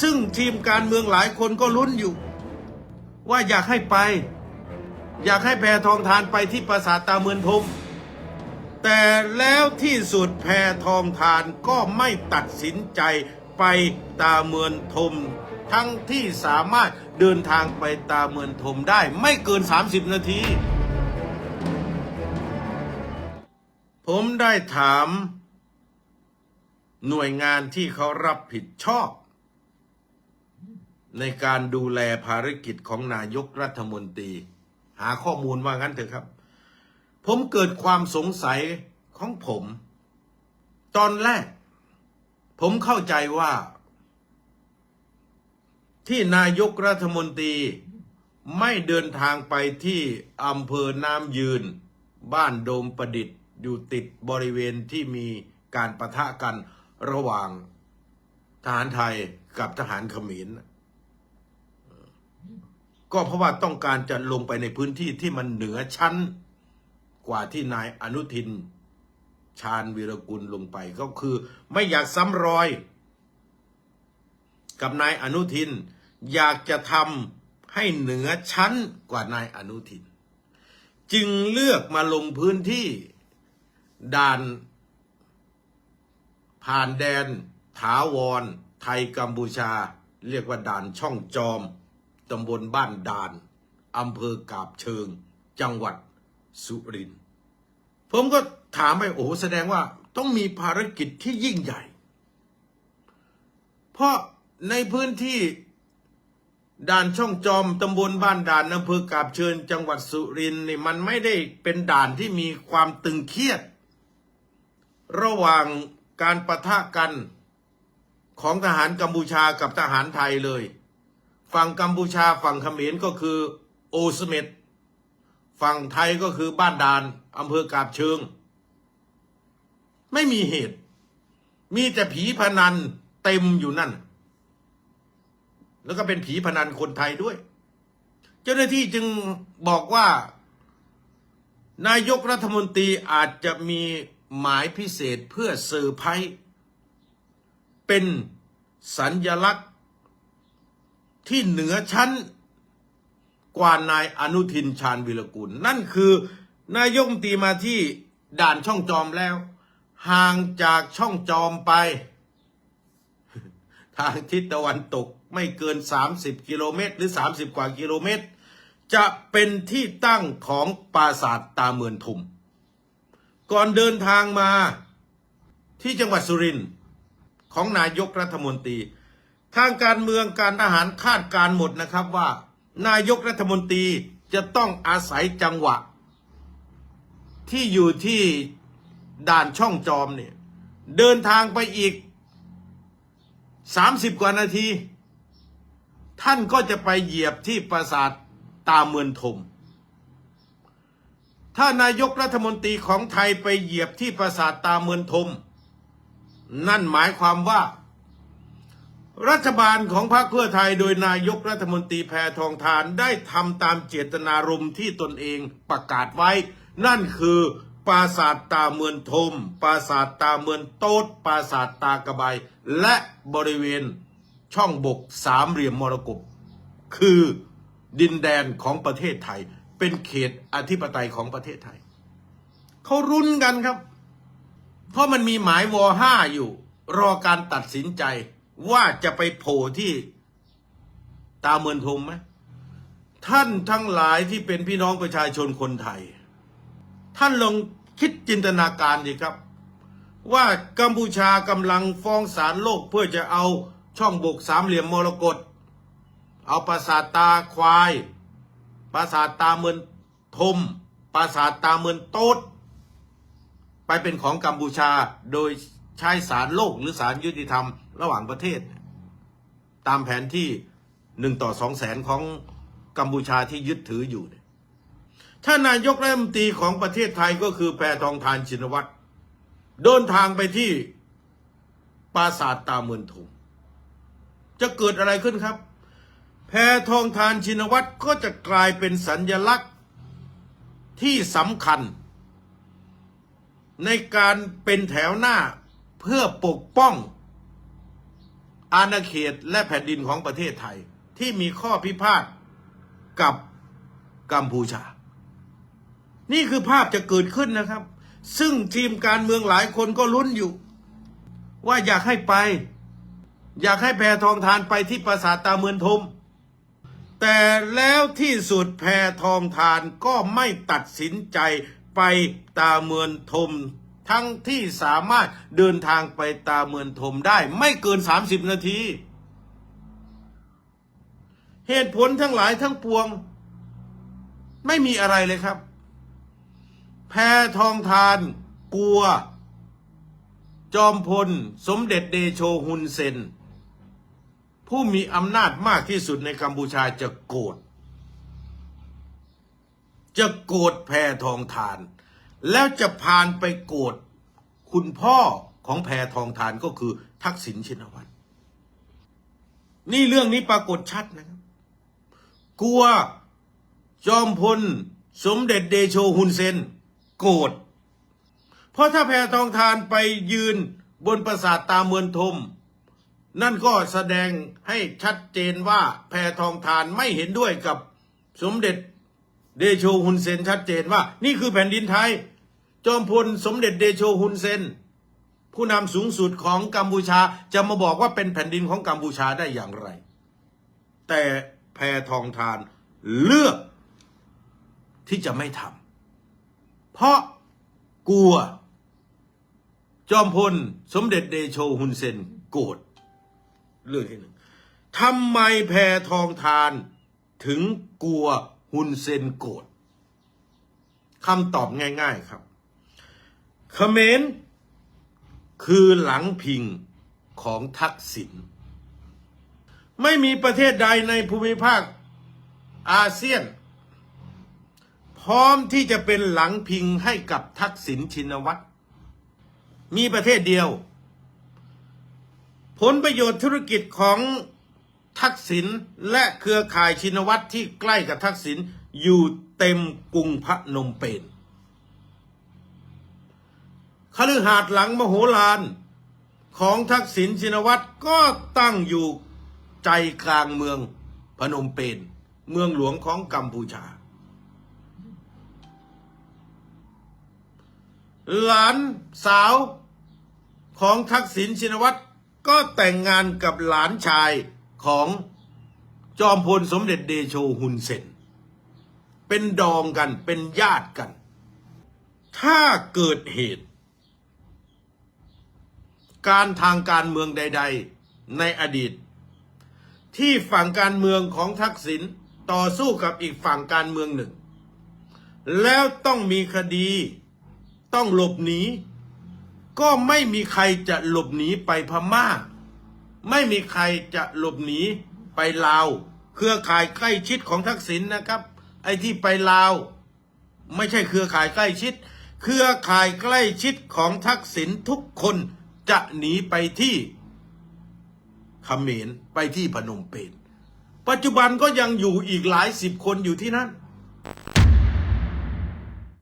ซึ่งทีมการเมืองหลายคนก็ลุ้นอยู่ ว่าอยากให้ไป อยากให้แพทองทานไปที่ปราสาทตาเมือนทมแต่แล้วที่สุดแพทองทานก็ไม่ตัดสินใจไปตาเมือนทม ทั้งที่สามารถเดินทางไปตาเมือนทมได้ไม่เกิน 30 นาที ผมได้ถามหน่วยงานที่เขารับผิดชอบ ในการดูแลภารกิจของนายกรัฐมนตรี หาข้อมูลว่างั้นเถอะครับ ผมเกิดความสงสัยของผม ตอนแรก ผมเข้าใจว่า ที่นายกรัฐมนตรีไม่เดินทางไปที่อำเภอน้ำยืน บ้านโดมประดิษฐ์ อยู่ติดบริเวณที่มีการประทะกันระหว่างทหารไทยกับทหารเขมร ก็เพราะว่าต้องการจะลงไปในพื้นที่ที่มันเหนือชั้นกว่าที่นายอนุทิน ชาญวีรกุลลงไปก็คือ ไม่อยากซ้ำรอย กับนายอนุทิน อยากจะทำให้เหนือชั้นกว่านายอนุทิน จึงเลือกมาลงพื้นที่ด่าน ผ่านแดน ถาวร ไทยกัมพูชา เรียกว่าด่านช่องจอม ตำบลบ้านด่านอำเภอกาบเชิง จังหวัดสุรินทร์ผมก็ถามไปโอ้โแสดงว่าต้องมีภารกิจที่ยิ่งใหญ่ เพราะในพื้นที่ด่านช่องจอมตำบลบ้านด่านอำเภอกาบเชิญ จังหวัดสุรินทร์นี่มันไม่ได้เป็นด่านที่มีความตึงเครียด ระหว่างการประทะกันของทหารกัมพูชากับทหารไทยเลย ฝั่งกัมพูชาฝั่งเขมรก็คือโอสเมดฝั่งไทยก็คือบ้านดานอำเภอกาบเชิง ไม่มีเหตุ มีแต่ผีพนันเต็มอยู่นั่น แล้วก็เป็นผีพนันคนไทยด้วย เจ้าหน้าที่จึงบอกว่า นายกรัฐมนตรีอาจจะมีหมายพิเศษเพื่อเซอร์ไพรส์เป็นสัญญลักษณ์ ที่เหนือชั้นกว่านายอนุทินชาญวิรกุล นั่นคือนายกตีมาที่ด่านช่องจอมแล้ว ห่างจากช่องจอมไป ทางทิศตะวันตกไม่เกิน 30 กิโลเมตร หรือ 30 กว่ากิโลเมตร จะเป็นที่ตั้งของปราสาทตาเมือนทุม ก่อนเดินทางมาที่จังหวัดสุรินทร์ของนายกรัฐมนตรี ทางการเมืองการทหารคาดการหมดนะครับว่า นายกรัฐมนตรีจะต้องอาศัยจังหวะ ที่อยู่ที่ด่านช่องจอมเนี่ยเดินทางไปอีก 30 กว่านาที ท่านก็จะไปเหยียบที่ปราสาทตาเมือนทม ถ้านายกรัฐมนตรีของไทยไปเหยียบที่ปราสาทตาเมือนทม นั่นหมายความว่า รัฐบาลของพรรคเพื่อไทยโดยนายกรัฐมนตรีแพทองทานได้ทำตามเจตนารมณ์ที่ตนเองประกาศไว้ นั่นคือปราสาทตาเมือนทม ปราสาทตาเมือนโต๊ดปราสาทตากระบายและบริเวณช่องบกสามเหลี่ยมมรกตคือดินแดนของประเทศไทย เป็นเขตอธิปไตยของประเทศไทยเขารุนกันครับ เพราะมันมีหมายวอห้าอยู่ รอการตัดสินใจ ว่าจะไปโผล่ที่ตาเมือนทมไหมท่านทั้งหลายที่เป็นพี่น้องประชาชนคนไทย ท่านลองคิดจินตนาการดีครับ ว่ากัมพูชากำลังฟ้องศาลโลกเพื่อจะเอาช่องบกสามเหลี่ยมมรกตเอาปราสาทตาควาย ปราสาทตาเมือนทมปราสาทตาเมือนโต๊ดไปเป็นของกัมพูชาโดยใช้ศาลโลกหรือศาลยุติธรรม ระหว่างประเทศ ตามแผนที่หนึ่งต่อสองแสนของกัมพูชาที่ยึดถืออยู่เนี่ยถ้านายกรัฐมนตรีของประเทศไทยก็คือแพทองทานชินวัตรเดินทางไปที่ปราสาทตาเมือนทมจะเกิดอะไรขึ้นครับ แพทองทานชินวัตรก็จะกลายเป็นสัญญลักษณ์ที่สำคัญ ในการเป็นแถวหน้าเพื่อปกป้อง อาณาเขตและแผ่นดินของประเทศไทย ที่มีข้อพิพาทกับกัมพูชา นี่คือภาพจะเกิดขึ้นนะครับ ซึ่งทีมการเมืองหลายคนก็ลุ้นอยู่ ว่าอยากให้ไป อยากให้แพทองทานไปที่ปราสาทตาเมือนทม แต่แล้วที่สุดแพทองทานก็ไม่ตัดสินใจไปตาเมือนทม ทั้งที่สามารถเดินทางไปตาเมือนทมได้ไม่เกิน 30 นาที เหตุผลทั้งหลายทั้งปวง ไม่มีอะไรเลยครับ แพทองทาน กลัว จอมพล สมเด็จเดโชฮุนเซน ผู้มีอำนาจมากที่สุดในกัมพูชาจะโกรธจะโกรธแพทองทาน แล้วจะพานไปโกรธคุณพ่อของแพทองทานก็คือทักษิณชินวัตรนี่เรื่องนี้ปรากฏชัดนะครับ กลัวจอมพล สมเด็จเดโชฮุนเซน โกรธเพราะถ้าแพทองทานไปยืนบนปราสาทตาเมือนทม นั่นก็แสดงให้ชัดเจนว่าแพทองทานไม่เห็นด้วยกับสมเด็จ เดโชฮุนเซนชัดเจนว่า นี่คือแผ่นดินไทย จอมพลสมเด็จเดโชฮุนเซน ผู้นำสูงสุดของกัมพูชาจะมาบอกว่าเป็นแผ่นดินของกัมพูชาได้อย่างไร แต่แพทองทานเลือกที่จะไม่ทำเพราะกลัว จอมพลสมเด็จเดโชฮุนเซนโกรธเรื่องที่หนึ่งทำไมแพทองทานถึงกลัว ฮุนเซนโกรธคำตอบง่าย ๆครับเขมรคือหลังพิงของทักษิณไม่มีประเทศใดในภูมิภาคอาเซียน พร้อมที่จะเป็นหลังพิงให้กับทักษิณชินวัตรมีประเทศเดียว ผลประโยชน์ธุรกิจของ ทักษิณและเครือข่ายชินวัตรที่ใกล้กับทักษิณอยู่เต็มกรุงพระนมเปญคฤหาสน์หลังมโหฬารของทักษิณชินวัตรก็ตั้งอยู่ใจกลางเมืองพนมเปญเมืองหลวงของกัมพูชา หลานสาวของทักษิณชินวัตรก็แต่งงานกับหลานชาย ของจอมพลสมเด็จเดโชฮุนเซนเป็นดองกันเป็นญาติกัน ถ้าเกิดเหตุ การทางการเมืองใด ๆ ในอดีต ที่ฝั่งการเมืองของทักษิณต่อสู้กับอีกฝั่งการเมืองหนึ่ง แล้วต้องมีคดีต้องหลบหนีก็ไม่มีใครจะหลบหนีไปพม่า ไม่มีใครจะหลบหนีไปลาว เครือข่ายใกล้ชิดของทักษิณนะครับ ไอ้ที่ไปลาว ไม่ใช่เครือข่ายใกล้ชิด เครือข่ายใกล้ชิดของทักษิณทุกคนจะหนีไปที่เขมรไปที่พนมเปญปัจจุบันก็ยังอยู่อีกหลายสิบคนอยู่ที่นั่น